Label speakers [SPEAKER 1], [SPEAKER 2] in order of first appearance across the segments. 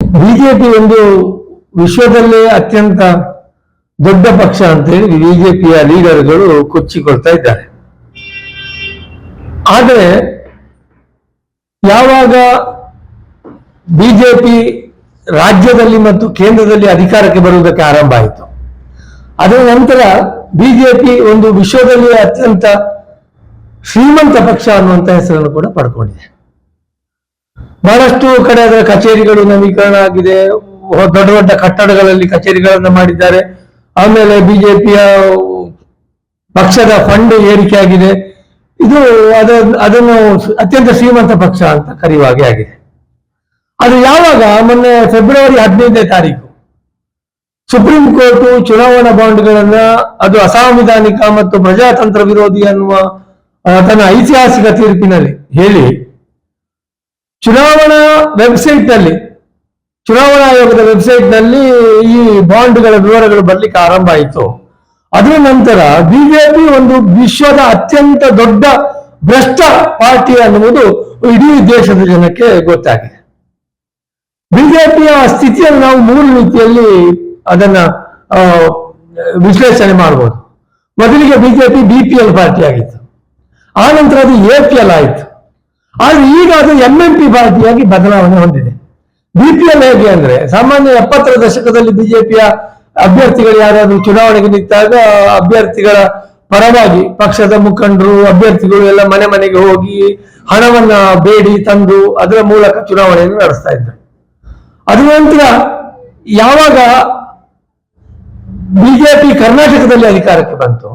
[SPEAKER 1] BJP ಒಂದು ವಿಶ್ವದಲ್ಲೇ ಅತ್ಯಂತ ದೊಡ್ಡ ಪಕ್ಷ ಅಂತ ಹೇಳಿ ಬಿಜೆಪಿಯ ಲೀಡರ್ಗಳು ಕೊಚ್ಚಿಕೊಳ್ತಾ ಇದ್ದಾರೆ. ಆದರೆ ಯಾವಾಗ ಬಿಜೆಪಿ ರಾಜ್ಯದಲ್ಲಿ ಮತ್ತು ಕೇಂದ್ರದಲ್ಲಿ ಅಧಿಕಾರಕ್ಕೆ ಬರುವುದಕ್ಕೆ ಆರಂಭ ಆಯಿತು, ಅದರ ನಂತರ ಬಿಜೆಪಿ ಒಂದು ವಿಶ್ವದಲ್ಲಿ ಅತ್ಯಂತ ಶ್ರೀಮಂತ ಪಕ್ಷ ಅನ್ನುವಂಥ ಹೆಸರನ್ನು ಕೂಡ ಪಡ್ಕೊಂಡಿದೆ. ಬಹಳಷ್ಟು ಕಡೆ ಅದರ ಕಚೇರಿಗಳು ನವೀಕರಣ ಆಗಿದೆ. ದೊಡ್ಡ ದೊಡ್ಡ ಕಟ್ಟಡಗಳಲ್ಲಿ ಕಚೇರಿಗಳನ್ನು ಮಾಡಿದ್ದಾರೆ. ಆಮೇಲೆ ಬಿಜೆಪಿಯ ಪಕ್ಷದ ಫಂಡ್ ಏರಿಕೆ ಆಗಿದೆ. ಇದು ಅದ ಅದನ್ನು ಅತ್ಯಂತ ಶ್ರೀಮಂತ ಪಕ್ಷ ಅಂತ ಕರೆಯುವ ಹಾಗೆ ಆಗಿದೆ. ಅದು ಯಾವಾಗ? ಮೊನ್ನೆ ಫೆಬ್ರವರಿ ಹದಿನೈದನೇ ತಾರೀಕು. ಸುಪ್ರೀಂ ಕೋರ್ಟ್ ಚುನಾವಣಾ ಬಾಂಡ್ಗಳನ್ನ ಅದು ಅಸಾಂವಿಧಾನಿಕ ಮತ್ತು ಪ್ರಜಾತಂತ್ರ ವಿರೋಧಿ ಅನ್ನುವ ತನ್ನ ಐತಿಹಾಸಿಕ ತೀರ್ಪಿನಲ್ಲಿ ಹೇಳಿ ಚುನಾವಣಾ ವೆಬ್ಸೈಟ್ನಲ್ಲಿ ಚುನಾವಣಾ ಆಯೋಗದ ವೆಬ್ಸೈಟ್ನಲ್ಲಿ ಈ ಬಾಂಡ್ಗಳ ವಿವರಗಳು ಬರ್ಲಿಕ್ಕೆ ಆರಂಭ ಆಯಿತು. ಅದರ ನಂತರ ಬಿಜೆಪಿ ಒಂದು ವಿಶ್ವದ ಅತ್ಯಂತ ದೊಡ್ಡ ಭ್ರಷ್ಟ ಪಾರ್ಟಿ ಅನ್ನುವುದು ಇಡೀ ದೇಶದ ಜನಕ್ಕೆ ಗೊತ್ತಾಗಿದೆ. ಬಿಜೆಪಿಯ ಸ್ಥಿತಿಯನ್ನು ನಾವು ಮೂರು ರೀತಿಯಲ್ಲಿ ಅದನ್ನ ವಿಶ್ಲೇಷಣೆ ಮಾಡಬಹುದು ಮೊದಲಿಗೆ BJP B P L party ಆಗಿತ್ತು ಆ ನಂತರ ಅದು ಎ ಪಿ ಎಲ್ ಆಯಿತು. ಆದ್ರೆ ಈಗ ಅದು ಎಂ ಎಂ ಪಿ ಪಾರ್ಟಿಯಾಗಿ ಬದಲಾವಣೆ ಹೊಂದಿದೆ. ಬಿಪಿಎಲ್ ಹೇಗೆ ಅಂದ್ರೆ, ಸಾಮಾನ್ಯ ಎಪ್ಪತ್ತರ ದಶಕದಲ್ಲಿ ಬಿಜೆಪಿಯ ಅಭ್ಯರ್ಥಿಗಳು ಯಾರಾದ್ರೂ ಚುನಾವಣೆಗೆ ನಿಂತಾಗ ಅಭ್ಯರ್ಥಿಗಳ ಪರವಾಗಿ ಪಕ್ಷದ ಮುಖಂಡರು, ಅಭ್ಯರ್ಥಿಗಳು ಎಲ್ಲ ಮನೆ ಮನೆಗೆ ಹೋಗಿ ಹಣವನ್ನ ಬೇಡಿ ತಂದು ಅದರ ಮೂಲಕ ಚುನಾವಣೆಯನ್ನು ನಡೆಸ್ತಾ ಇದ್ರು. ಅದ ನಂತರ ಯಾವಾಗ ಬಿಜೆಪಿ ಕರ್ನಾಟಕದಲ್ಲಿ ಅಧಿಕಾರಕ್ಕೆ ಬಂತು,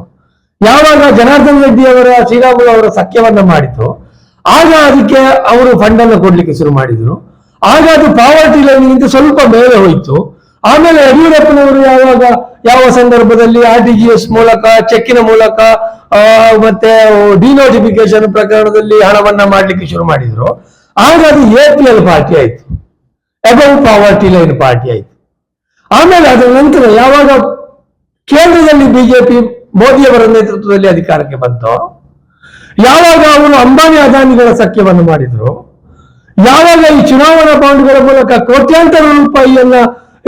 [SPEAKER 1] ಯಾವಾಗ ಜನಾರ್ದನ್ ರೆಡ್ಡಿ ಅವರ, ಶ್ರೀರಾಮುಲು ಅವರ ಸಖ್ಯವನ್ನ ಮಾಡಿತು ಆಗ ಅದಕ್ಕೆ ಅವರು ಫಂಡ್ ಅನ್ನು ಕೊಡ್ಲಿಕ್ಕೆ ಶುರು ಮಾಡಿದ್ರು. ಆಗ ಅದು ಪಾವರ್ಟಿ ಲೈನ್ಗಿಂತ ಸ್ವಲ್ಪ ಮೇಲೆ ಹೋಯಿತು. ಆಮೇಲೆ ಯಡಿಯೂರಪ್ಪನವರು ಯಾವಾಗ ಯಾವ ಸಂದರ್ಭದಲ್ಲಿ ಆರ್ ಟಿ ಜಿ ಎಸ್ ಮೂಲಕ, ಚೆಕ್ಕಿನ ಮೂಲಕ ಮತ್ತೆ ಡಿನೋಟಿಫಿಕೇಶನ್ ಪ್ರಕರಣದಲ್ಲಿ ಹಣವನ್ನ ಮಾಡ್ಲಿಕ್ಕೆ ಶುರು ಮಾಡಿದ್ರು. ಆಗ ಅದು ಎ ಪಿ ಎಲ್ ಪಾರ್ಟಿ ಆಯ್ತು. ಅಬೌವ್ ಪಾವರ್ಟಿ ಲೈನ್ ಪಾರ್ಟಿ ಆಯ್ತು. ಆಮೇಲೆ ಅದರ ನಂತರ ಯಾವಾಗ ಕೇಂದ್ರದಲ್ಲಿ ಬಿಜೆಪಿ ಮೋದಿಯವರ ನೇತೃತ್ವದಲ್ಲಿ ಅಧಿಕಾರಕ್ಕೆ ಬಂತು ಯಾವಾಗ ಅವರು ಅಂಬಾನಿ ಅದಾನಿಗಳ ಸಖ್ಯವನ್ನು ಮಾಡಿದ್ರು, ಯಾವಾಗ ಈ ಚುನಾವಣಾ ಬಾಂಡ್ಗಳ ಮೂಲಕ ಕೋಟ್ಯಾಂತರ ರೂಪಾಯಿಯನ್ನ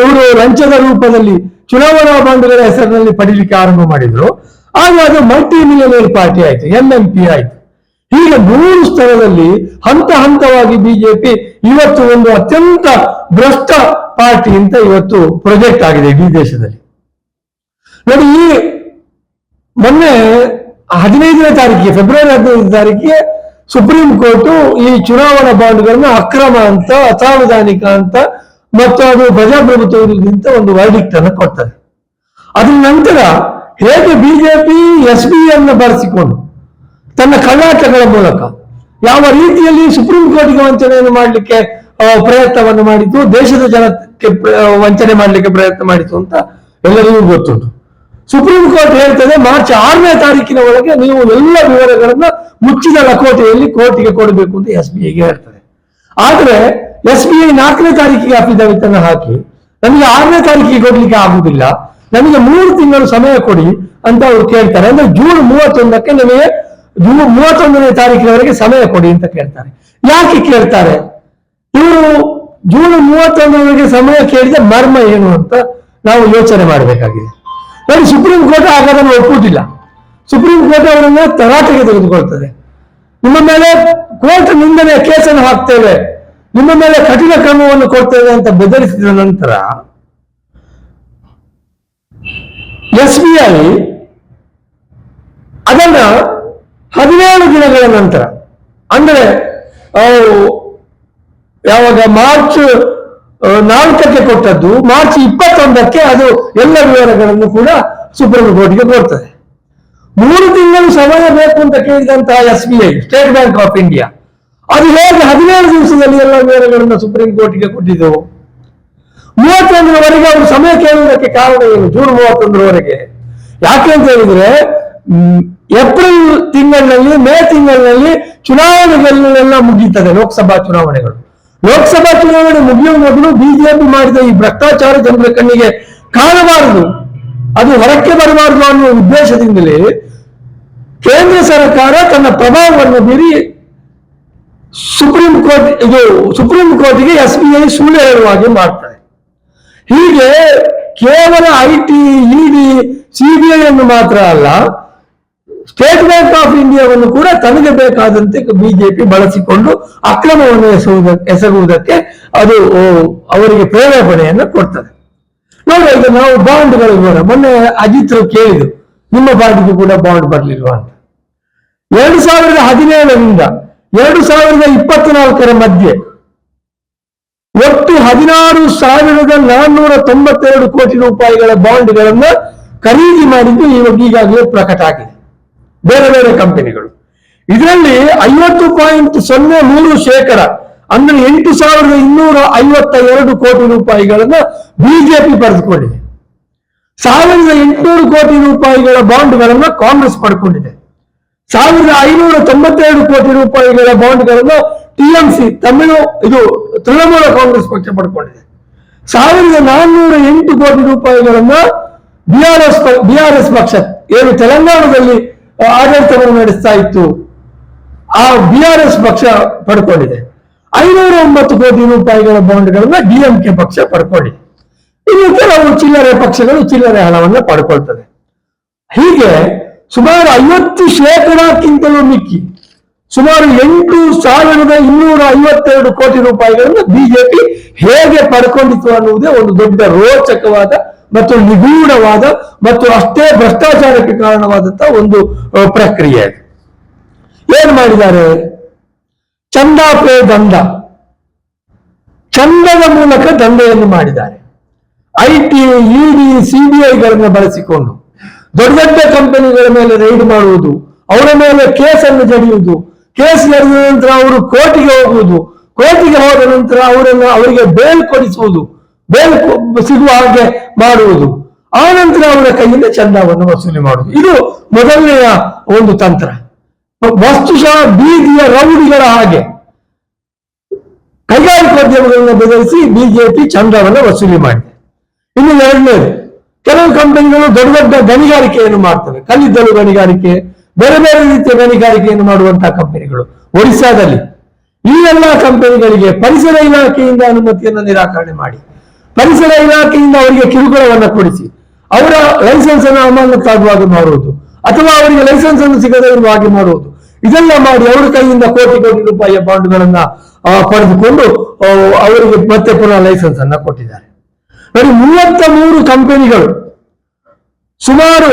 [SPEAKER 1] ಇವರು ಲಂಚದ ರೂಪದಲ್ಲಿ ಚುನಾವಣಾ ಬಾಂಡ್ಗಳ ಹೆಸರಿನಲ್ಲಿ ಪಡೀಲಿಕ್ಕೆ ಆರಂಭ ಮಾಡಿದ್ರು, ಆಗ ಅದು ಮಲ್ಟಿ ಮಿಲಿಯನರ್ ಪಾರ್ಟಿ ಆಯ್ತು ಎಂ ಪಿ ಆಯ್ತು. ಹೀಗೆ ಮೂರು ಸ್ಥಳದಲ್ಲಿ ಹಂತ ಹಂತವಾಗಿ ಬಿಜೆಪಿ ಇವತ್ತು ಒಂದು ಅತ್ಯಂತ ಭ್ರಷ್ಟ ಪಾರ್ಟಿ ಅಂತ ಇವತ್ತು ಪ್ರೊಜೆಕ್ಟ್ ಆಗಿದೆ ಇಡೀ ದೇಶದಲ್ಲಿ. ನೋಡಿ, ಈ ಮೊನ್ನೆ ಹದಿನೈದನೇ ತಾರೀಕಿಗೆ, ಫೆಬ್ರವರಿ ಹದಿನೈದನೇ ತಾರೀಕಿಗೆ ಸುಪ್ರೀಂ ಕೋರ್ಟ್ ಈ ಚುನಾವಣಾ ಬಾಂಡ್ಗಳನ್ನು ಅಕ್ರಮ ಅಂತ, ಅಸಾಂವಿಧಾನಿಕ ಅಂತ ಮತ್ತು ಅದು ಪ್ರಜಾಪ್ರಭುತ್ವ ಒಂದು ವರ್ಡಿಕ್ಟ್ ಅನ್ನು ಕೊಡ್ತದೆ ಅದ್ರ ನಂತರ ಹೇಗೆ ಬಿಜೆಪಿ ಎಸ್ ಬಿ ಅನ್ನು ಬಳಸಿಕೊಂಡು ತನ್ನ ಕಳ್ಳಾಟಗಳ ಮೂಲಕ ಯಾವ ರೀತಿಯಲ್ಲಿ ಸುಪ್ರೀಂ ಕೋರ್ಟ್ಗೆ ವಂಚನೆಯನ್ನು ಮಾಡಲಿಕ್ಕೆ ಪ್ರಯತ್ನವನ್ನು ಮಾಡಿತು ದೇಶದ ಜನಕ್ಕೆ ವಂಚನೆ ಮಾಡಲಿಕ್ಕೆ ಪ್ರಯತ್ನ ಮಾಡಿತು ಅಂತ ಎಲ್ಲರಿಗೂ ಗೊತ್ತುಂಟು. ಸುಪ್ರೀಂ ಕೋರ್ಟ್ ಹೇಳ್ತದೆ ಮಾರ್ಚ್ ಆರನೇ ತಾರೀಕಿನ ಒಳಗೆ ನೀವು ಎಲ್ಲ ವಿವರಗಳನ್ನ ಮುಚ್ಚಿದ ಲಕೋಟೆಯಲ್ಲಿ ಕೋರ್ಟಿಗೆ ಕೊಡಬೇಕು ಅಂತ ಎಸ್ ಬಿ ಐಗೆ ಹೇಳ್ತದೆ. ಆದ್ರೆ ಎಸ್ ಬಿ ಐ ನಾಲ್ಕನೇ ತಾರೀಕಿಗೆ ಅಫಿಡವಿಟ್ ಅನ್ನು ಹಾಕಿ ನಮಗೆ ಆರನೇ ತಾರೀಕಿಗೆ ಕೊಡ್ಲಿಕ್ಕೆ ಆಗುದಿಲ್ಲ. ನಮಗೆ ಮೂರು ತಿಂಗಳು ಸಮಯ ಕೊಡಿ ಅಂತ ಅವ್ರು ಕೇಳ್ತಾರೆ. ಅಂದ್ರೆ ಜೂನ್ ಮೂವತ್ತೊಂದಕ್ಕೆ ನಮಗೆ ಜೂನ್ ಮೂವತ್ತೊಂದನೇ ತಾರೀಕಿನವರೆಗೆ ಸಮಯ ಕೊಡಿ ಅಂತ ಕೇಳ್ತಾರೆ. ಯಾಕೆ ಕೇಳ್ತಾರೆ? ಇವರು ಜೂನ್ ಮೂವತ್ತೊಂದರವರೆಗೆ ಸಮಯ ಕೇಳಿದ ಮರ್ಮ ಏನು ಅಂತ ನಾವು ಯೋಚನೆ ಮಾಡಬೇಕಾಗಿದೆ. ನೋಡಿ ಸುಪ್ರೀಂ ಕೋರ್ಟ್ ಆಗೋದನ್ನು ಒಪ್ಪುವುದಿಲ್ಲ ಸುಪ್ರೀಂ ಕೋರ್ಟ್ ಅವರನ್ನ ತರಾಟೆಗೆ ತೆಗೆದುಕೊಳ್ತದೆ. ನಿಮ್ಮ ಮೇಲೆ ಕೋರ್ಟ್ ನಿಂದನೆ ಕೇಸನ್ನು ಹಾಕ್ತೇವೆ. ನಿಮ್ಮ ಮೇಲೆ ಕಠಿಣ ಕ್ರಮವನ್ನು ಕೊಡ್ತೇವೆ ಅಂತ ಬೆದರಿಸಿದ ನಂತರ ಎಸ್ ಬಿ ಐ ಅದನ್ನ ಹದಿನೇಳು ದಿನಗಳ ನಂತರ, ಅಂದ್ರೆ ಯಾವಾಗ ಮಾರ್ಚ್ ನಾಲ್ಕಕ್ಕೆ ಕೊಟ್ಟದ್ದು ಮಾರ್ಚ್ ಇಪ್ಪತ್ತೊಂದಕ್ಕೆ ಅದು ಎಲ್ಲ ವಿವರಗಳನ್ನು ಕೂಡ ಸುಪ್ರೀಂ ಕೋರ್ಟ್ಗೆ ಕೊಡ್ತದೆ. ಮೂರು ತಿಂಗಳು ಸಮಯ ಬೇಕು ಅಂತ ಕೇಳಿದಂತಹ S B I State Bank of India ಅದು ಹೇಗೆ ಹದಿನೇಳು ದಿವಸದಲ್ಲಿ ಎಲ್ಲ ವಿವರಗಳನ್ನು ಸುಪ್ರೀಂ ಕೋರ್ಟ್ಗೆ ಕೊಟ್ಟಿದ್ದೆವು ಮೂವತ್ತೊಂದರವರೆಗೆ ಅವರು ಸಮಯ ಕೇಳುವುದಕ್ಕೆ ಕಾರಣ ಏನು? ಜೂನ್ ಮೂವತ್ತೊಂದರವರೆಗೆ. ಯಾಕೆ ಅಂತ ಹೇಳಿದ್ರೆ ಏಪ್ರಿಲ್ ತಿಂಗಳಿನಲ್ಲಿ, ಮೇ ತಿಂಗಳಿನಲ್ಲಿ ಚುನಾವಣೆಗಳೆಲ್ಲ ಮುಗೀತದೆ, ಲೋಕಸಭಾ ಚುನಾವಣೆಗಳು. ಲೋಕಸಭಾ ಚುನಾವಣೆ ಮುಗಿಯುವ ಮೊದಲು ಬಿಜೆಪಿ ಮಾಡಿದ ಈ ಭ್ರಷ್ಟಾಚಾರ ಜನರ ಕಣ್ಣಿಗೆ ಕಾಣಬಾರದು. ಅದು ಹೊರಕ್ಕೆ ಬರಬಾರದು ಅನ್ನುವ ಉದ್ದೇಶದಿಂದಲೇ ಕೇಂದ್ರ ಸರ್ಕಾರ ತನ್ನ ಪ್ರಭಾವವನ್ನು ಬೀರಿ ಸುಪ್ರೀಂ ಕೋರ್ಟ್ ಇದು ಸುಪ್ರೀಂ ಕೋರ್ಟ್ಗೆ ಎಸ್ ಬಿ ಐ ಸುಳ್ಳು ಹೇಳುವ ಮಾಡ್ತಾರೆ ಹೀಗೆ ಕೇವಲ ಐ ಟಿ ಇಡಿ ಸಿಬಿಐ ಅನ್ನು ಮಾತ್ರ ಅಲ್ಲ ಸ್ಟೇಟ್ ಬ್ಯಾಂಕ್ ಆಫ್ ಇಂಡಿಯಾವನ್ನು ಕೂಡ ತನಗೆ ಬೇಕಾದಂತೆ ಬಿಜೆಪಿ ಬಳಸಿಕೊಂಡು ಅಕ್ರಮವನ್ನು ಎಸಗುವುದ ಎಸಗುವುದಕ್ಕೆ ಅದು ಅವರಿಗೆ ಪ್ರೇರೇಪಣೆಯನ್ನು ಕೊಡ್ತದೆ. ನೋಡಿ ಈಗ ನಾವು ಬಾಂಡ್ಗಳು ವಿವರ ಮೊನ್ನೆ ಅಜಿತ್ರು ಕೇಳಿದ್ರು, ನಿಮ್ಮ ಬಾಂಡ್ಗೂ ಕೂಡ ಬಾಂಡ್ ಬರಲಿಲ್ವಾ ಅಂತ. ಎರಡು ಸಾವಿರದ ಹದಿನೇಳರಿಂದ ಎರಡು ಸಾವಿರದ ಇಪ್ಪತ್ನಾಲ್ಕರ ಮಧ್ಯೆ ಒಟ್ಟು ಹದಿನಾರು ಸಾವಿರದ ನಾನ್ನೂರ ತೊಂಬತ್ತೆರಡು ಕೋಟಿ ರೂಪಾಯಿಗಳ ಬಾಂಡ್ಗಳನ್ನು ಖರೀದಿ ಮಾಡಿದ್ದು ಇವಾಗ ಈಗಾಗಲೇ ಪ್ರಕಟ ಆಗಿದೆ. ಬೇರೆ ಬೇರೆ ಕಂಪನಿಗಳು. ಇದರಲ್ಲಿ ಐವತ್ತು ಪಾಯಿಂಟ್ ಸೊನ್ನೆ ಮೂರು ಶೇಕಡ, ಅಂದ್ರೆ ಎಂಟು ಸಾವಿರದ ಇನ್ನೂರ ಐವತ್ತ ಎರಡು ಕೋಟಿ ರೂಪಾಯಿಗಳನ್ನ ಬಿಜೆಪಿ ಪಡೆದುಕೊಂಡಿದೆ. ಸಾವಿರದ ಎಂಟುನೂರು ಕೋಟಿ ರೂಪಾಯಿಗಳ ಬಾಂಡ್ಗಳನ್ನ ಕಾಂಗ್ರೆಸ್ ಪಡ್ಕೊಂಡಿದೆ. ಸಾವಿರದ ಐನೂರ ತೊಂಬತ್ತೆರಡು ಕೋಟಿ ರೂಪಾಯಿಗಳ ಬಾಂಡ್ಗಳನ್ನ ಟಿಎಂಸಿ ತಮಿಳು, ಇದು ತೃಣಮೂಲ ಕಾಂಗ್ರೆಸ್ ಪಕ್ಷ ಪಡ್ಕೊಂಡಿದೆ. ಸಾವಿರದ ನಾನ್ನೂರ ಎಂಟು ಕೋಟಿ ರೂಪಾಯಿಗಳನ್ನ ಬಿಆರ್ಎಸ್ ಬಿಆರ್ಎಸ್ ಪಕ್ಷ, ಏನು ತೆಲಂಗಾಣದಲ್ಲಿ ಆಡಳಿತವನ್ನು ನಡೆಸ್ತಾ ಇತ್ತು. ಆ ಬಿಆರ್ಎಸ್ ಪಕ್ಷ ಪಡ್ಕೊಂಡಿದೆ. ಐನೂರ ಒಂಬತ್ತು ಕೋಟಿ ರೂಪಾಯಿಗಳ ಬಾಂಡ್ಗಳನ್ನ ಡಿಎಂಕೆ ಪಕ್ಷ ಪಡ್ಕೊಂಡಿದೆ. ಇನ್ನು ಕೆಲವು ಚಿಲ್ಲರೆ ಪಕ್ಷಗಳು ಚಿಲ್ಲರೆ ಹಣವನ್ನ ಪಡ್ಕೊಳ್ತದೆ ಹೀಗೆ ಸುಮಾರು ಐವತ್ತು ಶೇಕಡಕ್ಕಿಂತಲೂ ಮಿಕ್ಕಿ ಸುಮಾರು ಎಂಟು ಸಾವಿರದ ಇನ್ನೂರ ಐವತ್ತೆರಡು ಕೋಟಿ ರೂಪಾಯಿಗಳನ್ನು ಬಿಜೆಪಿ ಹೇಗೆ ಪಡ್ಕೊಂಡಿತ್ತು ಅನ್ನುವುದೇ ಒಂದು ದೊಡ್ಡ ರೋಚಕವಾದ ಮತ್ತು ನಿಗೂಢವಾದ ಮತ್ತು ಅಷ್ಟೇ ಭ್ರಷ್ಟಾಚಾರಕ್ಕೆ ಕಾರಣವಾದಂತಹ ಒಂದು ಪ್ರಕ್ರಿಯೆ. ಏನ್ ಮಾಡಿದ್ದಾರೆ? ಚಂದ ಪೇ ದಂಡ. ಚಂದದ ಮೂಲಕ ದಂಧೆಯನ್ನು ಮಾಡಿದ್ದಾರೆ. ಐ ಟಿ ಇಡಿ, ಸಿಬಿಐಗಳನ್ನು ಬಳಸಿಕೊಂಡು. ದೊಡ್ಡ ದೊಡ್ಡ ಕಂಪನಿಗಳ ಮೇಲೆ ರೈಡ್ ಮಾಡುವುದು, ಅವರ ಮೇಲೆ ಕೇಸನ್ನು ಜಡಿಯುವುದು, ಕೇಸ್ ನಡೆದ ನಂತರ ಅವರು ಕೋರ್ಟಿಗೆ ಹೋಗುವುದು, ಕೋರ್ಟಿಗೆ ಹೋದ ನಂತರ ಅವರನ್ನು ಅವರಿಗೆ ಬೇಲ್ ಕೊಡಿಸುವುದು ಬೇಲ್ ಸಿಗುವ ಹಾಗೆ ಮಾಡುವುದು. ಆ ನಂತರ ಅವರ ಕೈಯಿಂದ ಚಂದವನ್ನು ವಸೂಲಿ ಮಾಡುವುದು. ಇದು ಮೊದಲನೆಯ ಒಂದು ತಂತ್ರ. ವಸ್ತುಶಃ ಬೀದಿಯ ರೌಡಿಗಳ ಹಾಗೆ. ಕೈಗಾರಿಕೋದ್ಯಮಗಳನ್ನು ಬೆದರಿಸಿ ಬಿಜೆಪಿ ಚಂದವನ್ನು ವಸೂಲಿ ಮಾಡಿದೆ. ಇನ್ನು ಎರಡನೇದು, ಕೆಲವು ಕಂಪನಿಗಳು ದೊಡ್ಡ ದೊಡ್ಡ ಗಣಿಗಾರಿಕೆಯನ್ನು ಮಾಡ್ತವೆ. ಕಲ್ಲಿದ್ದಲು ಗಣಿಗಾರಿಕೆ, ಬೇರೆ ಬೇರೆ ರೀತಿಯ ಗಣಿಗಾರಿಕೆಯನ್ನು ಮಾಡುವಂತಹ ಕಂಪನಿಗಳು. ಒರಿಸ್ಸಾದಲ್ಲಿ ಈ ಎಲ್ಲ ಕಂಪನಿಗಳಿಗೆ ಪರಿಸರ ಇಲಾಖೆಯಿಂದ ಅನುಮತಿಯನ್ನು ನಿರಾಕರಣೆ ಮಾಡಿ. ಪರಿಸರ ಇಲಾಖೆಯಿಂದ ಅವರಿಗೆ ಕಿರುಕುಳವನ್ನು ಕೊಡಿಸಿ, ಅವರ ಲೈಸೆನ್ಸ್ ಅನ್ನು ಅಮಾನತಾಗುವಾಗ ಮಾಡುವುದು, ಅಥವಾ ಅವರಿಗೆ ಲೈಸೆನ್ಸ್ ಅನ್ನು ಸಿಗದೇ ಹಾಗೆ ಮಾಡುವುದು, ಇದೆಲ್ಲ ಮಾಡಿ ಅವರ ಕೈಯಿಂದ ಕೋಟಿ ಕೋಟಿ ರೂಪಾಯಿಯ ಬಾಂಡ್ಗಳನ್ನ ಪಡೆದುಕೊಂಡು ಅವರಿಗೆ ಮತ್ತೆ ಪುನಃ ಲೈಸೆನ್ಸ್ ಅನ್ನ ಕೊಟ್ಟಿದ್ದಾರೆ. ನೋಡಿ, ಮೂವತ್ತ ಮೂರು ಕಂಪನಿಗಳು ಸುಮಾರು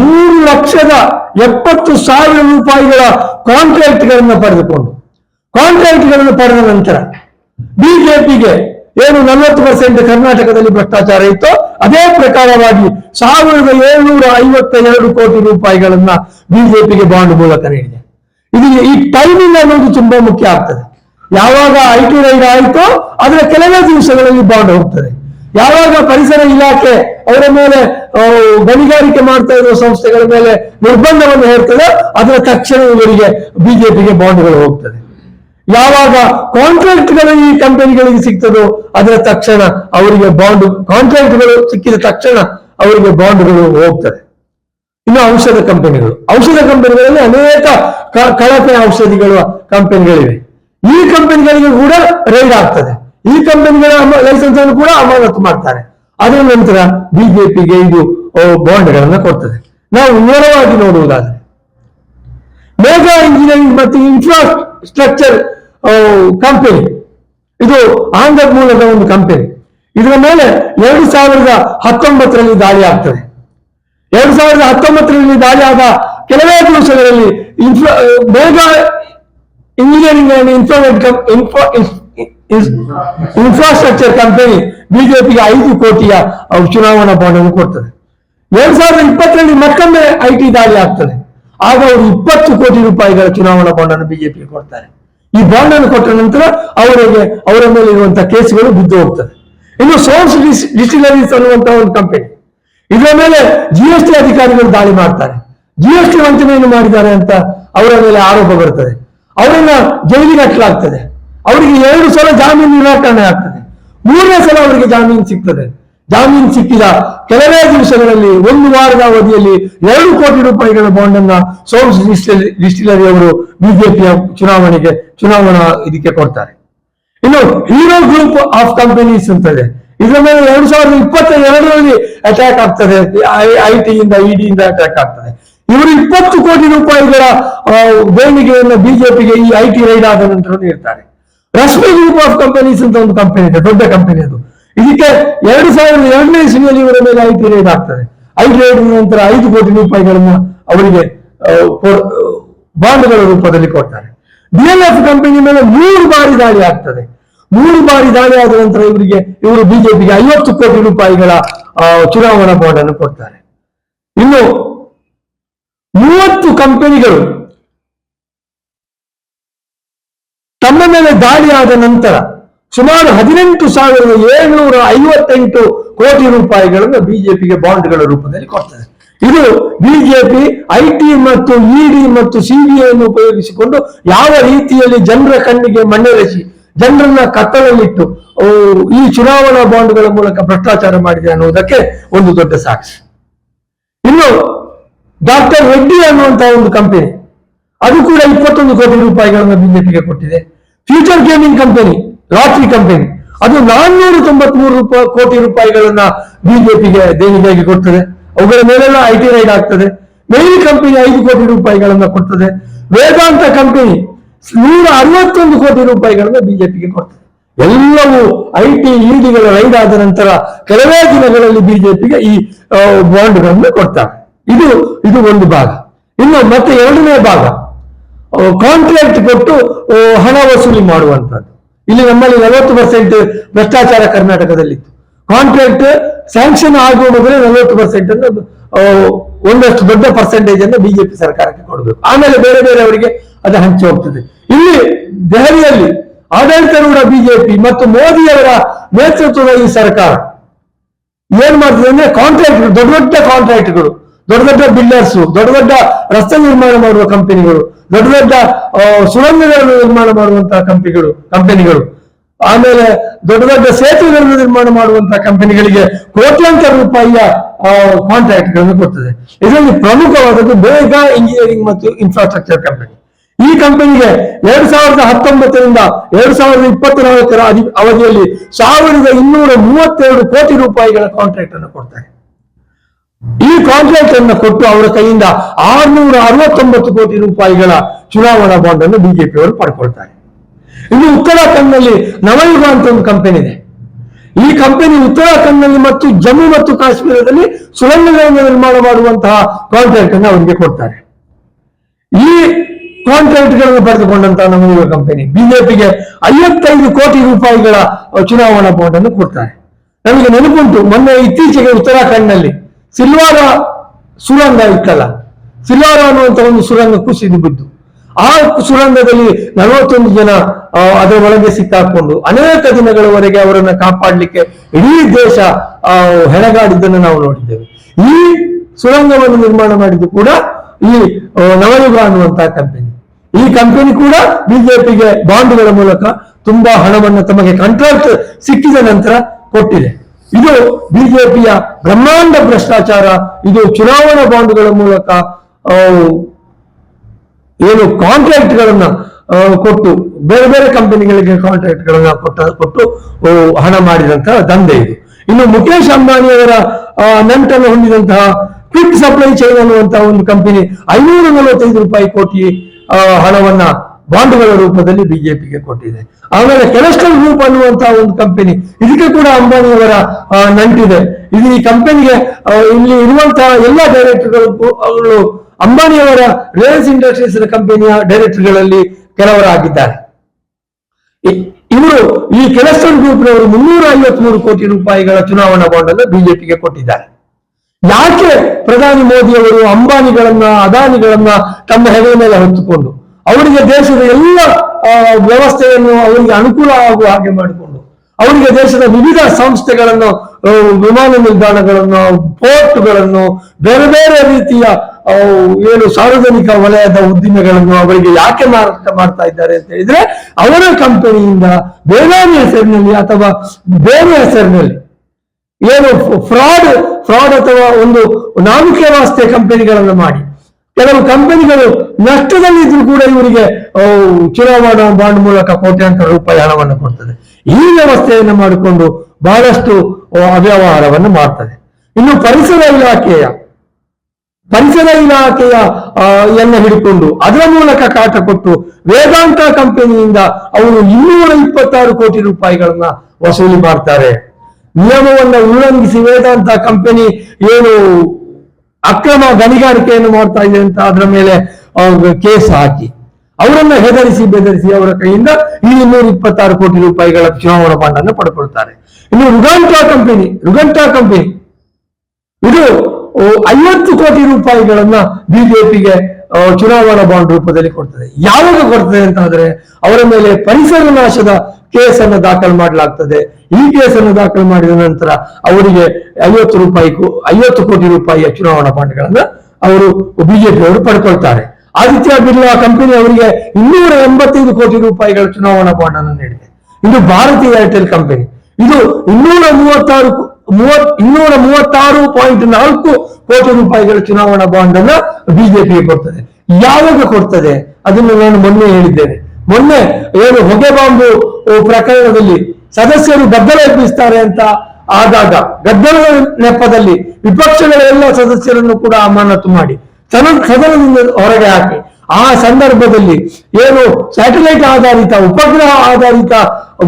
[SPEAKER 1] ಮೂರು ಲಕ್ಷದ ಎಪ್ಪತ್ತು ಸಾವಿರ ರೂಪಾಯಿಗಳ ಕಾಂಟ್ರಾಕ್ಟ್ ಗಳನ್ನ ಪಡೆದುಕೊಂಡು ಕಾಂಟ್ರಾಕ್ಟ್ಗಳನ್ನು ಪಡೆದ ನಂತರ ಬಿಜೆಪಿಗೆ ಏನು ನಲವತ್ತು ಪರ್ಸೆಂಟ್ ಕರ್ನಾಟಕದಲ್ಲಿ ಭ್ರಷ್ಟಾಚಾರ ಇತ್ತು ಅದೇ ಪ್ರಕಾರವಾಗಿ ಸಾವಿರದ ಏಳ್ನೂರ ಐವತ್ತ ಎರಡು ಕೋಟಿ ರೂಪಾಯಿಗಳನ್ನ ಬಿಜೆಪಿಗೆ ಬಾಂಡ್ ಮೂಲಕ ನೀಡಿದೆ. ಇದು ಈ ಟೈಮಿಂಗ್ ಅನ್ನೋದು ತುಂಬಾ ಮುಖ್ಯ ಆಗ್ತದೆ. ಯಾವಾಗ ಐ ಟಿ ರೈಡ್ ಆಯಿತೋ ಅದರ ಕೆಲವೇ ದಿವಸಗಳಲ್ಲಿ ಬಾಂಡ್ ಹೋಗ್ತದೆ. ಯಾವಾಗ ಪರಿಸರ ಇಲಾಖೆ ಅವರ ಮೇಲೆ ಗಣಿಗಾರಿಕೆ ಮಾಡ್ತಾ ಇರುವ ಸಂಸ್ಥೆಗಳ ಮೇಲೆ ನಿರ್ಬಂಧವನ್ನು ಹೇರ್ತದೆ ಅದರ ತಕ್ಷಣ ಇವರಿಗೆ ಬಿಜೆಪಿಗೆ ಬಾಂಡ್ಗಳು ಹೋಗ್ತದೆ. ಯಾವಾಗ ಕಾಂಟ್ರಾಕ್ಟ್ಗಳು ಈ ಕಂಪನಿಗಳಿಗೆ ಸಿಗ್ತದೋ ಅದರ ತಕ್ಷಣ ಅವರಿಗೆ ಬಾಂಡ್ ಕಾಂಟ್ರಾಕ್ಟ್ಗಳು ಸಿಕ್ಕಿದ ತಕ್ಷಣ ಅವರಿಗೆ ಬಾಂಡ್ಗಳು ಹೋಗ್ತದೆ. ಇನ್ನು ಔಷಧ ಕಂಪನಿಗಳು ಔಷಧ ಕಂಪನಿಗಳಲ್ಲಿ ಅನೇಕ ಕಳಪೆ ಔಷಧಿಗಳು ಕಂಪನಿಗಳಿವೆ ಈ ಕಂಪನಿಗಳಿಗೆ ಕೂಡ ರೈಡ್ ಆಗ್ತದೆ. ಈ ಕಂಪನಿಗಳ ಲೈಸೆನ್ಸ್ ಅನ್ನು ಕೂಡ ಅಮಾನತು ಮಾಡ್ತಾರೆ. ಅದರ ನಂತರ ಬಿಜೆಪಿಗೆ ಇದು ಬಾಂಡ್ಗಳನ್ನು ಕೊಡ್ತದೆ. ನಾವು ವಿವರವಾಗಿ ನೋಡುವುದಾದ್ರೆ ಮೇಘಾ ಇಂಜಿನಿಯರಿಂಗ್ ಮತ್ತು ಇನ್ಫ್ರಾಸ್ಟ್ರಕ್ಚರ್ ಕಂಪನಿ ಇದು ಆಂಧ್ರ ಮೂಲದ ಒಂದು ಕಂಪನಿ ಇದರ ಮೇಲೆ ಎರಡು ಸಾವಿರದ ಹತ್ತೊಂಬತ್ತರಲ್ಲಿ ದಾಳಿ ಆಗ್ತದೆ. ಎರಡು ಸಾವಿರದ ಹತ್ತೊಂಬತ್ತರಲ್ಲಿ ದಾಳಿ ಆದ ಕೆಲವೇ ದಿವಸಗಳಲ್ಲಿ ಇನ್ಫ್ರಾ ಬೇಗ ಇಂಜಿನಿಯರಿಂಗ್ ಅಂಡ್ ಇನ್ಫಾರ್ಮೇಟ್ ಇನ್ಫ್ರಾಸ್ಟ್ರಕ್ಚರ್ ಕಂಪನಿ ಬಿಜೆಪಿಗೆ ಐದು ಕೋಟಿಯ ಚುನಾವಣಾ ಬಾಂಡ್ ಅನ್ನು ಕೊಡ್ತದೆ. ಎರಡ್ ಸಾವಿರದ ಇಪ್ಪತ್ತರಲ್ಲಿ ಮತ್ತೊಮ್ಮೆ ಐಟಿ ದಾಳಿ ಆಗ್ತದೆ. ಆಗ ಅವರು ಇಪ್ಪತ್ತು ಕೋಟಿ ರೂಪಾಯಿಗಳ ಚುನಾವಣಾ ಬಾಂಡ್ ಅನ್ನು ಬಿಜೆಪಿಗೆ ಕೊಡ್ತಾರೆ. ಈ ಬಾಂಡ್ ಅನ್ನು ಕೊಟ್ಟ ನಂತರ ಅವರಿಗೆ ಅವರ ಮೇಲೆ ಇರುವಂತಹ ಕೇಸ್ಗಳು ಬಿದ್ದು ಹೋಗ್ತದೆ ಇನ್ನು ಸೋರ್ಸ್ ಡಿಸ್ಟಿಲರೀಸ್ ಅನ್ನುವಂತಹ ಒಂದು ಕಂಪನಿ ಇದರ ಮೇಲೆ ಜಿ ಎಸ್ ಟಿ ಅಧಿಕಾರಿಗಳು ದಾಳಿ ಮಾಡ್ತಾರೆ. ಜಿ ಎಸ್ ಟಿ ವಂಚನೆಯನ್ನು ಮಾಡಿದ್ದಾರೆ ಅಂತ ಅವರ ಮೇಲೆ ಆರೋಪ ಬರ್ತದೆ. ಅವರನ್ನ ಜೈಲಿಗೆ ಹಾಕಲಾಗ್ತದೆ. ಅವರಿಗೆ ಎರಡು ಸಲ ಜಾಮೀನು ನಿರಾಕರಣೆ ಆಗ್ತದೆ. ಮೂರನೇ ಸಲ ಅವರಿಗೆ ಜಾಮೀನು ಸಿಗ್ತದೆ. ಜಾಮೀನು ಸಿಕ್ಕಿದ ಕೆಲವೇ ದಿವಸಗಳಲ್ಲಿ ಒಂದು ವಾರದ ಅವಧಿಯಲ್ಲಿ ಎರಡು ಕೋಟಿ ರೂಪಾಯಿಗಳ ಬಾಂಡ್ ಅನ್ನ ಸೋಮ್ಸ್ ಡಿಸ್ಟಿಲರಿ ಅವರು ಬಿಜೆಪಿಯ ಚುನಾವಣೆಗೆ ಚುನಾವಣಾ ಇದಕ್ಕೆ ಕೊಡ್ತಾರೆ. ಇನ್ನು ಹೀರೋ ಗ್ರೂಪ್ ಆಫ್ ಕಂಪನೀಸ್ ಅಂತ ಇದೆ ಇದರ ಮೇಲೆ ಎರಡು ಸಾವಿರದ ಇಪ್ಪತ್ತ ಎರಡರಲ್ಲಿ ಅಟ್ಯಾಕ್ ಆಗ್ತದೆ ಐ ಟಿ ಇಂದ ಇಡಿ ಇಂದ ಅಟ್ಯಾಕ್ ಆಗ್ತದೆ. ಇವರು ಇಪ್ಪತ್ತು ಕೋಟಿ ರೂಪಾಯಿಗಳ ದೇಣಿಗೆಯನ್ನು ಬಿಜೆಪಿಗೆ ಈ ಐ ಟಿ ರೈಡ್ ಆದ ನಂತರ ನೀಡ್ತಾರೆ. ರಶ್ಮಿ ಗ್ರೂಪ್ ಆಫ್ ಕಂಪನೀಸ್ ಅಂತ ಒಂದು ಕಂಪನಿ ಇದೆ, ದೊಡ್ಡ ಕಂಪನಿ ಅದು. ಇದಕ್ಕೆ ಎರಡು ಸಾವಿರದ ಎರಡನೇ ಇಸ್ವಿಯಲ್ಲಿ ಇವರ ಮೇಲೆ ಐ ಟಿ ರೈಡ್ ಆಗ್ತದೆ ಐ ರೇಡ್ ನಂತರ ಐದು ಕೋಟಿ ರೂಪಾಯಿಗಳನ್ನ ಅವರಿಗೆ ಬಾಂಡ್ಗಳ ರೂಪದಲ್ಲಿ ಕೊಡ್ತಾರೆ. ಡಿಎಲ್ಎಫ್ ಕಂಪನಿ ಮೇಲೆ ಮೂರು ಬಾರಿ ದಾಳಿ ಆಗ್ತದೆ. ಮೂರು ಬಾರಿ ದಾಳಿ ಆದ ನಂತರ ಇವರಿಗೆ, ಇವರು ಬಿಜೆಪಿಗೆ ಐವತ್ತು ಕೋಟಿ ರೂಪಾಯಿಗಳ ಚುನಾವಣಾ ಬಾಂಡ್ ಅನ್ನು ಕೊಡ್ತಾರೆ. ಇನ್ನು ಮೂವತ್ತು ಕಂಪನಿಗಳು ತಮ್ಮ ಮೇಲೆ ದಾಳಿ ಆದ ನಂತರ ಸುಮಾರು ಹದಿನೆಂಟು ಸಾವಿರದ ಏಳ್ನೂರ ಐವತ್ತೆಂಟು ಕೋಟಿ ರೂಪಾಯಿಗಳನ್ನು ಬಿಜೆಪಿಗೆ ಬಾಂಡ್ಗಳ ರೂಪದಲ್ಲಿ ಕೊಡ್ತದೆ. ಇದು ಬಿಜೆಪಿ ಐಟಿ ಮತ್ತು ಇಡಿ ಮತ್ತು ಸಿಬಿಐ ಅನ್ನು ಉಪಯೋಗಿಸಿಕೊಂಡು ಯಾವ ರೀತಿಯಲ್ಲಿ ಜನರ ಕಣ್ಣಿಗೆ ಮಣ್ಣೆರೆಸಿ ಜನರನ್ನ ಕತ್ತಲಲ್ಲಿಟ್ಟು ಈ ಚುನಾವಣಾ ಬಾಂಡ್ಗಳ ಮೂಲಕ ಭ್ರಷ್ಟಾಚಾರ ಮಾಡಿದೆ ಅನ್ನುವುದಕ್ಕೆ ಒಂದು ದೊಡ್ಡ ಸಾಕ್ಷಿ. ಇನ್ನು ಡಾಕ್ಟರ್ ರೆಡ್ಡಿ ಅನ್ನುವಂತಹ ಒಂದು ಕಂಪನಿ ಅದು ಕೂಡ ಇಪ್ಪತ್ತೊಂದು ಕೋಟಿ ರೂಪಾಯಿಗಳನ್ನು ಬಿಜೆಪಿಗೆ ಕೊಟ್ಟಿದೆ. Future gaming company lottery company ಅದು ನಾನ್ನೂರ ತೊಂಬತ್ಮೂರು ರೂಪಾಯಿ ಕೋಟಿ ರೂಪಾಯಿಗಳನ್ನ ಬಿಜೆಪಿಗೆ ದೇಣಿಗೆಯಾಗಿ ಕೊಡ್ತದೆ. ಅವುಗಳ ಮೇಲೆಲ್ಲ ಐ ಟಿ ರೈಡ್ ಆಗ್ತದೆ. ಮೇಲಿ ಕಂಪನಿ ಐದು ಕೋಟಿ ರೂಪಾಯಿಗಳನ್ನ ಕೊಡ್ತದೆ. ವೇದಾಂತ ಕಂಪನಿ ನೂರ ಅರವತ್ತೊಂದು ಕೋಟಿ ರೂಪಾಯಿಗಳನ್ನ ಬಿಜೆಪಿಗೆ ಕೊಡ್ತದೆ. ಎಲ್ಲವೂ ಐ ಟಿ ಇಡಿಗಳ ರೈಡ್ ಆದ ನಂತರ ಕೆಲವೇ ದಿನಗಳಲ್ಲಿ ಬಿಜೆಪಿಗೆ ಈ ಬಾಂಡ್ಗಳನ್ನು ಕೊಡ್ತಾರೆ. ಇದು ಇದು ಒಂದು ಭಾಗ. ಇನ್ನು ಮತ್ತೆ ಎರಡನೇ ಭಾಗ. ಕಾಂಟ್ರಾಕ್ಟ್ ಕೊಟ್ಟು ಹಣ ವಸೂಲಿ ಮಾಡುವಂತದ್ದು ಇಲ್ಲಿ ನಮ್ಮಲ್ಲಿ ನಲವತ್ತು ಪರ್ಸೆಂಟ್ ಭ್ರಷ್ಟಾಚಾರ ಕರ್ನಾಟಕದಲ್ಲಿ ಕಾಂಟ್ರಾಕ್ಟ್ ಸ್ಯಾಂಕ್ಷನ್ ಆಗುವ ಮೊದಲೇ ನಲವತ್ತು ಪರ್ಸೆಂಟ್ ಅನ್ನು ಒಂದಷ್ಟು ದೊಡ್ಡ ಪರ್ಸೆಂಟೇಜ್ ಅನ್ನು ಬಿಜೆಪಿ ಸರ್ಕಾರಕ್ಕೆ ಕೊಡಬೇಕು. ಆಮೇಲೆ ಬೇರೆ ಬೇರೆ ಅವರಿಗೆ ಅದು ಹಂಚಿ ಹೋಗ್ತದೆ. ಇಲ್ಲಿ ದೆಹಲಿಯಲ್ಲಿ ಆಡಳಿತಾರೂಢ ಬಿಜೆಪಿ ಮತ್ತು ಮೋದಿಯವರ ನೇತೃತ್ವದ ಈ ಸರ್ಕಾರ ಏನ್ ಮಾಡ್ತದೆ ಅಂದ್ರೆ ಕಾಂಟ್ರಾಕ್ಟ್ ದೊಡ್ಡ ದೊಡ್ಡ ಕಾಂಟ್ರಾಕ್ಟ್ಗಳು ದೊಡ್ಡ ದೊಡ್ಡ ಬಿಲ್ಡರ್ಸ್ ದೊಡ್ಡ ದೊಡ್ಡ ರಸ್ತೆ ನಿರ್ಮಾಣ ಮಾಡುವ ಕಂಪನಿಗಳು ದೊಡ್ಡ ದೊಡ್ಡ ಸುರಂಗಗಳನ್ನು ನಿರ್ಮಾಣ ಮಾಡುವಂತಹ ಕಂಪನಿಗಳು ಕಂಪನಿಗಳು ಆಮೇಲೆ ದೊಡ್ಡ ದೊಡ್ಡ ಸೇತುವೆಗಳನ್ನು ನಿರ್ಮಾಣ ಮಾಡುವಂತಹ ಕಂಪನಿಗಳಿಗೆ ಕೋಟ್ಯಾಂತರ ರೂಪಾಯಿಯ ಕಾಂಟ್ರಾಕ್ಟ್ಗಳನ್ನು ಕೊಡ್ತದೆ. ಇದರಲ್ಲಿ ಪ್ರಮುಖವಾದದ್ದು ಬೇಗ ಇಂಜಿನಿಯರಿಂಗ್ ಮತ್ತು ಇನ್ಫ್ರಾಸ್ಟ್ರಕ್ಚರ್ ಕಂಪನಿ ಈ ಕಂಪನಿಗೆ ಎರಡ್ ಸಾವಿರದ ಹತ್ತೊಂಬತ್ತರಿಂದ ಎರಡ್ ಸಾವಿರದ ಇಪ್ಪತ್ನಾಲ್ಕರ ಅವಧಿಯಲ್ಲಿ ಸಾವಿರದ ಇನ್ನೂರ ಮೂವತ್ತೆರಡು ಕೋಟಿ ರೂಪಾಯಿಗಳ ಕಾಂಟ್ರಾಕ್ಟ್ ಅನ್ನು ಕೊಡ್ತಾರೆ. ಈ ಕಾಂಟ್ರಾಕ್ಟ್ ಅನ್ನು ಕೊಟ್ಟು ಅವರ ಕೈಯಿಂದ ಆರ್ನೂರ ಅರವತ್ತೊಂಬತ್ತು ಕೋಟಿ ರೂಪಾಯಿಗಳ ಚುನಾವಣಾ ಬಾಂಡ್ ಅನ್ನು ಬಿಜೆಪಿ ಅವರು ಪಡ್ಕೊಳ್ತಾರೆ. ಇನ್ನು ಉತ್ತರಾಖಂಡ್ನಲ್ಲಿ ನವಯುಗ ಅಂತ ಒಂದು ಕಂಪನಿ ಇದೆ. ಈ ಕಂಪನಿ ಉತ್ತರಾಖಂಡ್ನಲ್ಲಿ ಮತ್ತು ಜಮ್ಮು ಮತ್ತು ಕಾಶ್ಮೀರದಲ್ಲಿ ಸುರಂಗಗಳನ್ನು ನಿರ್ಮಾಣ ಮಾಡುವಂತಹ ಕಾಂಟ್ರಾಕ್ಟ್ ಅನ್ನು ಅವರಿಗೆ ಕೊಡ್ತಾರೆ. ಈ ಕಾಂಟ್ರಾಕ್ಟ್ಗಳನ್ನು ಪಡೆದುಕೊಂಡಂತಹ ನವಯುಗ ಕಂಪನಿ ಬಿಜೆಪಿಗೆ ಐವತ್ತೈದು ಕೋಟಿ ರೂಪಾಯಿಗಳ ಚುನಾವಣಾ ಬಾಂಡ್ ಅನ್ನು ಕೊಡ್ತಾರೆ. ನಮಗೆ ನೆನಪುಂಟು, ಮೊನ್ನೆ ಇತ್ತೀಚೆಗೆ ಉತ್ತರಾಖಂಡ್ನಲ್ಲಿ ಸಿಲ್ವಾರ ಸುರಂಗ ಇತ್ತಲ್ಲ. ಸಿಲ್ವಾರ ಅನ್ನುವಂತ ಒಂದು ಸುರಂಗ ಕುಸಿದು ಬಿದ್ದು. ಆ ಸುರಂಗದಲ್ಲಿ ನಲವತ್ತೊಂದು ಜನ ಅದರ ಒಳಗೆ ಸಿಕ್ಕಾಕೊಂಡು ಅನೇಕ ದಿನಗಳವರೆಗೆ ಅವರನ್ನ ಕಾಪಾಡಲಿಕ್ಕೆ ಇಡೀ ದೇಶ ಹೆಣಗಾಡಿದ್ದನ್ನು ನಾವು ನೋಡಿದ್ದೇವೆ. ಈ ಸುರಂಗವನ್ನು ನಿರ್ಮಾಣ ಮಾಡಿದ್ದು ಕೂಡ ಈ ನವಯುಗ ಅನ್ನುವಂತಹ ಕಂಪನಿ ಈ ಕಂಪನಿ ಕೂಡ ಬಿಜೆಪಿಗೆ ಬಾಂಡ್ಗಳ ಮೂಲಕ ತುಂಬಾ ಹಣವನ್ನು ತಮಗೆ ಕಾಂಟ್ರಾಕ್ಟ್ ಸಿಕ್ಕಿದ ನಂತರ ಕೊಟ್ಟಿದೆ. ಇದು ಬಿಜೆಪಿಯ ಬ್ರಹ್ಮಾಂಡ ಭ್ರಷ್ಟಾಚಾರ, ಇದು ಚುನಾವಣಾ ಬಾಂಡ್ಗಳ ಮೂಲಕ ಏನು ಕಾಂಟ್ರಾಕ್ಟ್ ಗಳನ್ನ ಕೊಟ್ಟು, ಬೇರೆ ಬೇರೆ ಕಂಪನಿಗಳಿಗೆ ಕಾಂಟ್ರಾಕ್ಟ್ ಗಳನ್ನ ಕೊಟ್ಟ ಕೊಟ್ಟು ಹಣ ಮಾಡಿದಂತಹ ದಂಧೆ ಇದು. ಇನ್ನು ಮುಖೇಶ್ ಅಂಬಾನಿಯವರ ನಂಟನ್ನು ಹೊಂದಿದಂತಹ ಕ್ವಿಕ್ ಸಪ್ಲೈ ಚೈನ್ ಅನ್ನುವಂತಹ ಒಂದು ಕಂಪನಿ, ಐನೂರ ನಲವತ್ತೈದು ರೂಪಾಯಿ ಕೋಟಿ ಹಣವನ್ನ ಬಾಂಡ್ಗಳ ರೂಪದಲ್ಲಿ ಬಿಜೆಪಿಗೆ ಕೊಟ್ಟಿದೆ. ಆಮೇಲೆ ಕೆಲೆಸ್ಟ್ರಾಲ್ ಗ್ರೂಪ್ ಅನ್ನುವಂತಹ ಒಂದು ಕಂಪನಿ ಇದಕ್ಕೆ ಕೂಡ ಅಂಬಾನಿ ಅವರ ನಂಟಿದೆ. ಇದು ಈ ಕಂಪನಿಗೆ ಇಲ್ಲಿ ಇರುವಂತಹ ಎಲ್ಲ ಡೈರೆಕ್ಟರ್ಗಳು ಅಂಬಾನಿ ಅವರ ರಿಲಯನ್ಸ್ ಇಂಡಸ್ಟ್ರೀಸ್ ಕಂಪನಿಯ ಡೈರೆಕ್ಟರ್ಗಳಲ್ಲಿ ಕೆಲವರಾಗಿದ್ದಾರೆ. ಇವರು ಈ ಕೆಲೆಸ್ಟ್ರಾಲ್ ಗ್ರೂಪ್ನವರು ಮುನ್ನೂರ ಐವತ್ಮೂರು ಕೋಟಿ ರೂಪಾಯಿಗಳ ಚುನಾವಣಾ ಬಾಂಡ್ ಅನ್ನು ಬಿಜೆಪಿಗೆ ಕೊಟ್ಟಿದ್ದಾರೆ. ಯಾಕೆ ಪ್ರಧಾನಿ ಮೋದಿ ಅವರು ಅಂಬಾನಿಗಳನ್ನ, ಅದಾನಿಗಳನ್ನ ತಮ್ಮ ಹೆಗಲ ಮೇಲೆ ಹೊತ್ತುಕೊಂಡು? ಅವರಿಗೆ ದೇಶದ ಎಲ್ಲ ವ್ಯವಸ್ಥೆಯನ್ನು ಅವರಿಗೆ ಅನುಕೂಲ ಆಗುವ ಹಾಗೆ ಮಾಡಿಕೊಂಡು, ಅವರಿಗೆ ದೇಶದ ವಿವಿಧ ಸಂಸ್ಥೆಗಳನ್ನು ವಿಮಾನ ನಿಲ್ದಾಣಗಳನ್ನು, ಪೋರ್ಟ್ಗಳನ್ನು, ಬೇರೆ ಬೇರೆ ರೀತಿಯ ಏನು ಸಾರ್ವಜನಿಕ ವಲಯದ ಉದ್ದಿಮೆಗಳನ್ನು ಅವರಿಗೆ ಯಾಕೆ ಮಾರಾಟ ಮಾಡ್ತಾ ಇದ್ದಾರೆ ಅಂತ ಹೇಳಿದ್ರೆ, ಅವರ ಕಂಪನಿಯಿಂದ ಬೇನಾಮಿ ಹೆಸರಿನಲ್ಲಿ ಅಥವಾ ಬೇರೆ ಹೆಸರಿನಲ್ಲಿ ಏನು ಫ್ರಾಡ್ ಫ್ರಾಡ್ ಅಥವಾ ಒಂದು ನಾಮಿಕೆ ವಾಸ್ತೆ ಕಂಪನಿಗಳನ್ನು ಮಾಡಿ. ಕೆಲವು ಕಂಪನಿಗಳು ನಷ್ಟದಲ್ಲಿದ್ರು ಕೂಡ ಇವರಿಗೆ ಚುನಾವಣ ಬಾಂಡ್ ಮೂಲಕ ಕೋಟ್ಯಾಂತರ ರೂಪಾಯಿ ಹಣವನ್ನು ಕೊಡ್ತದೆ. ಈ ವ್ಯವಸ್ಥೆಯನ್ನು ಮಾಡಿಕೊಂಡು ಬಹಳಷ್ಟು ಅವ್ಯವಹಾರವನ್ನು ಮಾಡ್ತದೆ. ಇನ್ನು ಪರಿಸರ ಇಲಾಖೆಯ ಪರಿಸರ ಇಲಾಖೆಯ ಎಲ್ಲ ಹಿಡಿಕೊಂಡು ಅದರ ಮೂಲಕ ಕಾಟ ಕೊಟ್ಟು ವೇದಾಂತ ಕಂಪನಿಯಿಂದ ಅವರು ಇನ್ನೂರ ಇಪ್ಪತ್ತಾರು ಕೋಟಿ ರೂಪಾಯಿಗಳನ್ನ ವಸೂಲಿ ಮಾಡ್ತಾರೆ. ನಿಯಮವನ್ನು ಉಲ್ಲಂಘಿಸಿ ವೇದಾಂತ ಕಂಪನಿ ಏನು ಅಕ್ರಮ ಗಣಿಗಾರಿಕೆಯನ್ನು ಮಾಡ್ತಾ ಇದೆ ಅಂತ ಅದರ ಮೇಲೆ ಕೇಸ್ ಹಾಕಿ. ಅವರನ್ನ ಹೆದರಿಸಿ ಬೆದರಿಸಿ ಅವರ ಕೈಯಿಂದ ಈ ಇನ್ನೂರ ಇಪ್ಪತ್ತಾರು ಕೋಟಿ ರೂಪಾಯಿಗಳ ಚುನಾವಣಾ ಬಾಂಡ್ ಅನ್ನು ಪಡ್ಕೊಳ್ತಾರೆ. ಇನ್ನು ರುಗಂಟಾ ಕಂಪನಿ ರುಗಂಟಾ ಕಂಪನಿ. ಇದು ಐವತ್ತು ಕೋಟಿ ರೂಪಾಯಿಗಳನ್ನ ಬಿಜೆಪಿಗೆ ಚುನಾವಣಾ ಬಾಂಡ್ ರೂಪದಲ್ಲಿ ಕೊಡ್ತದೆ. ಯಾವಾಗ ಕೊಡ್ತದೆ ಅಂತ ಆದ್ರೆ ಅವರ ಮೇಲೆ ಪರಿಸರ ನಾಶದ ಕೇಸನ್ನು ದಾಖಲು ಮಾಡಲಾಗ್ತದೆ. ಈ ಕೇಸನ್ನು ದಾಖಲು ಮಾಡಿದ ನಂತರ ಅವರಿಗೆ ಐವತ್ತು ರೂಪಾಯಿ ಐವತ್ತು ಕೋಟಿ ರೂಪಾಯಿಯ ಚುನಾವಣಾ ಬಾಂಡ್ಗಳನ್ನ ಅವರು ಬಿಜೆಪಿಯವರು ಪಡ್ಕೊಳ್ತಾರೆ. ಆದಿತ್ಯ ಬಿರ್ಲಾ ಕಂಪನಿ ಅವರಿಗೆ ಇನ್ನೂರ ಎಂಬತ್ತೈದು ಕೋಟಿ ರೂಪಾಯಿಗಳ ಚುನಾವಣಾ ಬಾಂಡ್ ಅನ್ನು ನೀಡಿದೆ. ಇದು ಭಾರತೀಯ ಏರ್ಟೆಲ್ ಕಂಪನಿ ಇದು ಇನ್ನೂರ ಮೂವತ್ತಾರು ಮೂವತ್ ಇನ್ನೂರ ಮೂವತ್ತಾರು ಪಾಯಿಂಟ್ ನಾಲ್ಕು ಕೋಟಿ ರೂಪಾಯಿಗಳ ಚುನಾವಣಾ ಬಾಂಡ್ ಅನ್ನು ಬಿಜೆಪಿಗೆ ಕೊಡ್ತದೆ. ಯಾವಾಗ ಕೊಡ್ತದೆ? ಅದನ್ನು ನಾನು ಮೊನ್ನೆ ಹೇಳಿದ್ದೇನೆ. ಮೊನ್ನೆ ಏನು ಹೊಗೆ ಬಾಂಬು ಪ್ರಕರಣದಲ್ಲಿ ಸದಸ್ಯರು ಗದ್ದಲ ಎಬ್ಬಿಸ್ತಾರೆ ಅಂತ ಆದಾಗ ಗದ್ದಲದ ನೆಪದಲ್ಲಿ ವಿಪಕ್ಷಗಳ ಎಲ್ಲ ಸದಸ್ಯರನ್ನು ಕೂಡ ಅಮಾನತು ಮಾಡಿ. ಸದನ ಸದನದಿಂದ ಹೊರಗೆ ಹಾಕಿ. ಆ ಸಂದರ್ಭದಲ್ಲಿ ಏನು ಸ್ಯಾಟಲೈಟ್ ಆಧಾರಿತ, ಉಪಗ್ರಹ ಆಧಾರಿತ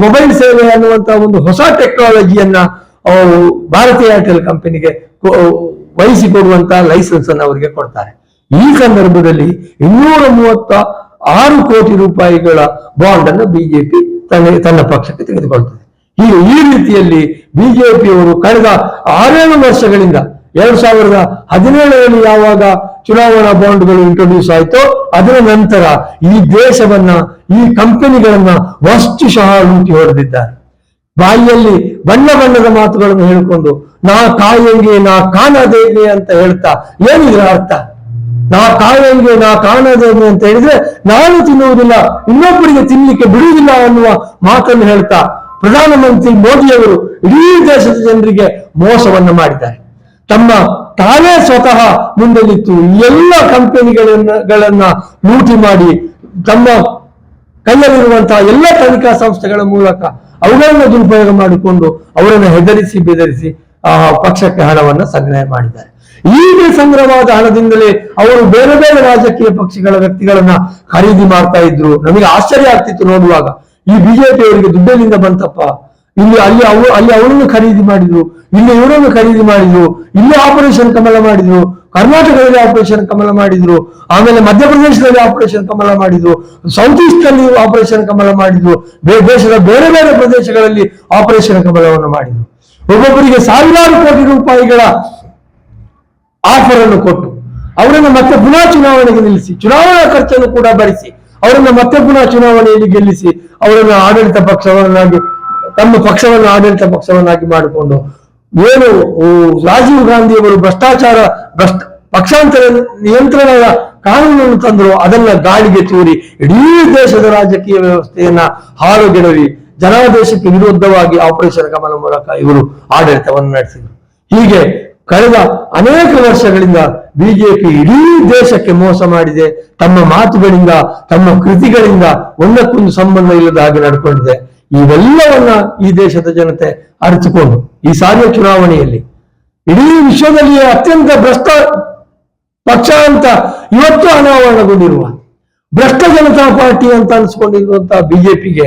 [SPEAKER 1] ಮೊಬೈಲ್ ಸೇವೆ ಅನ್ನುವಂತ ಒಂದು ಹೊಸ ಟೆಕ್ನಾಲಜಿಯನ್ನ ಭಾರತೀಯ ಏರ್ಟೆಲ್ ಕಂಪನಿಗೆ ವಹಿಸಿಕೊಡುವಂತ ಲೈಸೆನ್ಸ್ ಅನ್ನು ಅವರಿಗೆ ಕೊಡ್ತಾರೆ. ಈ ಸಂದರ್ಭದಲ್ಲಿ ಇನ್ನೂರ ಮೂವತ್ತ ಆರು ಕೋಟಿ ರೂಪಾಯಿಗಳ ಬಾಂಡ್ ಅನ್ನು ಬಿಜೆಪಿ ತನ್ನ ತನ್ನ ಪಕ್ಷಕ್ಕೆ ತೆಗೆದುಕೊಳ್ತದೆ. ಈ ರೀತಿಯಲ್ಲಿ ಬಿಜೆಪಿಯವರು ಕಳೆದ ಆರೇಳು ವರ್ಷಗಳಿಂದ ಎರಡ್ ಸಾವಿರದ ಹದಿನೇಳರಲ್ಲಿ ಯಾವಾಗ ಚುನಾವಣಾ ಬಾಂಡ್ಗಳು ಇಂಟ್ರೊಡ್ಯೂಸ್ ಆಯ್ತೋ ಅದರ ನಂತರ ಈ ದೇಶವನ್ನ, ಈ ಕಂಪನಿಗಳನ್ನ ವಸ್ತುಶಃ ಲೂಟಿ ಹೊಡೆದಿದ್ದಾರೆ. ಬಾಯಿಯಲ್ಲಿ ಬಣ್ಣ ಬಣ್ಣದ ಮಾತುಗಳನ್ನು ಹೇಳಿಕೊಂಡು, ನಾ ಕಾಯಂಗೆ ನಾ ಕಾಣದೇಗೆ ಅಂತ ಹೇಳ್ತಾ ಏನಿದ್ರ ಅರ್ಥ? ನಾ ಕಾಯಂಗೆ ನಾ ಕಾಣದೇಗೆ ಅಂತ ಹೇಳಿದ್ರೆ ನಾನು ತಿನ್ನುವುದಿಲ್ಲ, ಇನ್ನೊಬ್ಬರಿಗೆ ತಿನ್ನಲಿಕ್ಕೆ ಬಿಡುವುದಿಲ್ಲ ಅನ್ನುವ ಮಾತನ್ನು ಹೇಳ್ತಾ ಪ್ರಧಾನಮಂತ್ರಿ ಮೋದಿಯವರು ಇಡೀ ದೇಶದ ಜನರಿಗೆ ಮೋಸವನ್ನು ಮಾಡಿದ್ದಾರೆ. ತಮ್ಮ ತಾವೇ ಸ್ವತಃ ಮುಂದೆ ನಿಂತು ಎಲ್ಲ ಕಂಪನಿಗಳನ್ನ ಗಳನ್ನ ಲೂಟಿ ಮಾಡಿ ತಮ್ಮ ಕೈಯಲ್ಲಿರುವಂತಹ ಎಲ್ಲ ತನಿಖಾ ಸಂಸ್ಥೆಗಳ ಮೂಲಕ ಅವುಗಳನ್ನು ದುರುಪಯೋಗ ಮಾಡಿಕೊಂಡು ಅವರನ್ನು ಹೆದರಿಸಿ ಬೆದರಿಸಿ ಆ ಪಕ್ಷಕ್ಕೆ ಹಣವನ್ನ ಸಂಗ್ರಹ ಮಾಡಿದ್ದಾರೆ. ಈಗ ಸಂಗ್ರಹವಾದ ಹಣದಿಂದಲೇ ಅವರು ಬೇರೆ ಬೇರೆ ರಾಜಕೀಯ ಪಕ್ಷಗಳ ವ್ಯಕ್ತಿಗಳನ್ನ ಖರೀದಿ ಮಾಡ್ತಾ ಇದ್ರು. ನಮಗೆ ಆಶ್ಚರ್ಯ ಆಗ್ತಿತ್ತು ನೋಡುವಾಗ. ಈ ಬಿಜೆಪಿ ಅವರಿಗೆ ದುಡ್ಡಲ್ಲಿಂದ ಬಂತಪ್ಪ. ಇಲ್ಲಿ ಅಲ್ಲಿ ಅವರು ಅಲ್ಲಿ ಅವರನ್ನು ಖರೀದಿ ಮಾಡಿದ್ರು. ಇಲ್ಲಿ ಇವರನ್ನು ಖರೀದಿ ಮಾಡಿದ್ರು, ಇಲ್ಲಿ ಆಪರೇಷನ್ ಕಮಲ ಮಾಡಿದ್ರು, ಕರ್ನಾಟಕದಲ್ಲಿ ಆಪರೇಷನ್ ಕಮಲ ಮಾಡಿದ್ರು, ಆಮೇಲೆ ಮಧ್ಯಪ್ರದೇಶದಲ್ಲಿ ಆಪರೇಷನ್ ಕಮಲ ಮಾಡಿದ್ರು ಸೌತ್ ಈಸ್ಟ್ನಲ್ಲಿ ಆಪರೇಷನ್ ಕಮಲ ಮಾಡಿದ್ರು ದೇಶದ ಬೇರೆ ಬೇರೆ ಪ್ರದೇಶಗಳಲ್ಲಿ ಆಪರೇಷನ್ ಕಮಲವನ್ನು ಮಾಡಿದ್ರು. ಒಬ್ಬೊಬ್ಬರಿಗೆ ಸಾವಿರಾರು ಕೋಟಿ ರೂಪಾಯಿಗಳ ಆಫರ್ ಅನ್ನು ಕೊಟ್ಟು, ಅವರನ್ನು ಮತ್ತೆ ಪುನಃ ಚುನಾವಣೆಗೆ ನಿಲ್ಲಿಸಿ, ಚುನಾವಣಾ ಖರ್ಚನ್ನು ಕೂಡ ಭರಿಸಿ, ಅವರನ್ನು ಮತ್ತೆ ಪುನಃ ಚುನಾವಣೆಯಲ್ಲಿ ಗೆಲ್ಲಿಸಿ, ಅವರನ್ನು ಆಡಳಿತ ಪಕ್ಷವನ್ನಾಗಿ, ತಮ್ಮ ಪಕ್ಷವನ್ನು ಆಡಳಿತ ಪಕ್ಷವನ್ನಾಗಿ ಮಾಡಿಕೊಂಡು ಏನು ರಾಜೀವ್ ಗಾಂಧಿ ಅವರು ಭ್ರಷ್ಟಾಚಾರ, ಭ್ರಷ್ಟ, ಪಕ್ಷಾಂತರ ನಿಯಂತ್ರಣದ ಕಾನೂನನ್ನು ತಂದರು, ಅದನ್ನ ಗಾಳಿಗೆ ತೂರಿ, ಇಡೀ ದೇಶದ ರಾಜಕೀಯ ವ್ಯವಸ್ಥೆಯನ್ನ ಹಾಳುಗೆಡವಿ, ಜನಾದೇಶಕ್ಕೆ ವಿರುದ್ಧವಾಗಿ ಆಪರೇಷನ್ ಕಮಲ ಮೂಲಕ ಇವರು ಆಡಳಿತವನ್ನು ನಡೆಸಿದರು. ಹೀಗೆ ಕಳೆದ ಅನೇಕ ವರ್ಷಗಳಿಂದ ಬಿಜೆಪಿ ಇಡೀ ದೇಶಕ್ಕೆ ಮೋಸ ಮಾಡಿದೆ. ತಮ್ಮ ಮಾತುಗಳಿಂದ, ತಮ್ಮ ಕೃತಿಗಳಿಂದ ಒಂದಕ್ಕೊಂದು ಸಂಬಂಧ ಇಲ್ಲದ ಹಾಗೆ ನಡ್ಕೊಂಡಿದೆ. ಇವೆಲ್ಲವನ್ನ ಈ ದೇಶದ ಜನತೆ ಅರಿತುಕೊಂಡು ಈ ಸಾರಿಯ ಚುನಾವಣೆಯಲ್ಲಿ. ಇಡೀ ವಿಶ್ವದಲ್ಲಿಯೇ ಅತ್ಯಂತ ಭ್ರಷ್ಟ ಪಕ್ಷ ಅಂತ ಇವತ್ತು ಅನಾವರಣಗೊಂಡಿರುವ. ಭ್ರಷ್ಟ ಜನತಾ ಪಾರ್ಟಿ ಅಂತ ಅನಿಸ್ಕೊಂಡಿರುವಂತಹ ಬಿಜೆಪಿಗೆ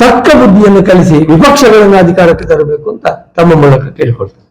[SPEAKER 1] ತಕ್ಕ ಬುದ್ಧಿಯನ್ನು ಕಲಿಸಿ ವಿಪಕ್ಷಗಳನ್ನು ಅಧಿಕಾರಕ್ಕೆ ತರಬೇಕು ಅಂತ ತಮ್ಮ ಮೂಲಕ ಕೇಳಿಕೊಳ್ತಾರೆ